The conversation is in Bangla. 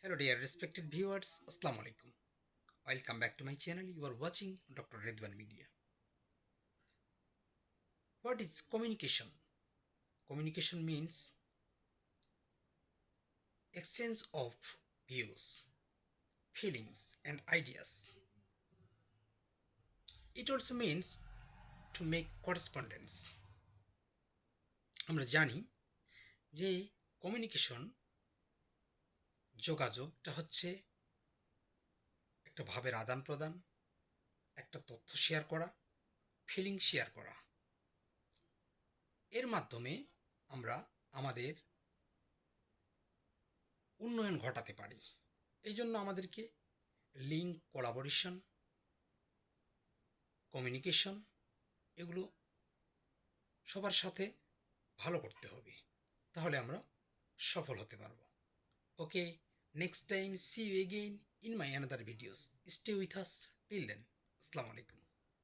Hello, dear respected viewers. Assalamu alaikum. Welcome back to my channel. You are watching Dr. Redwan Media. What is communication? Communication means exchange of views, feelings, and ideas. It also means to make correspondence. আমরা জানি যে কমিউনিকেশন যোগাযোগটা হচ্ছে একটা ভাবের আদান প্রদান, একটা তথ্য শেয়ার করা ফিলিং শেয়ার করা। এর মাধ্যমে আমরা আমাদের উন্নয়ন ঘটাতে পারি। এই জন্য আমাদেরকে লিঙ্ক কোলাবোরেশন কমিউনিকেশন এগুলো সবার সাথে ভালো করতে হবে। তাহলে আমরা সফল হতে পারব। Okay time see you again in my another videos stay with us till then আসসালামু আলাইকুম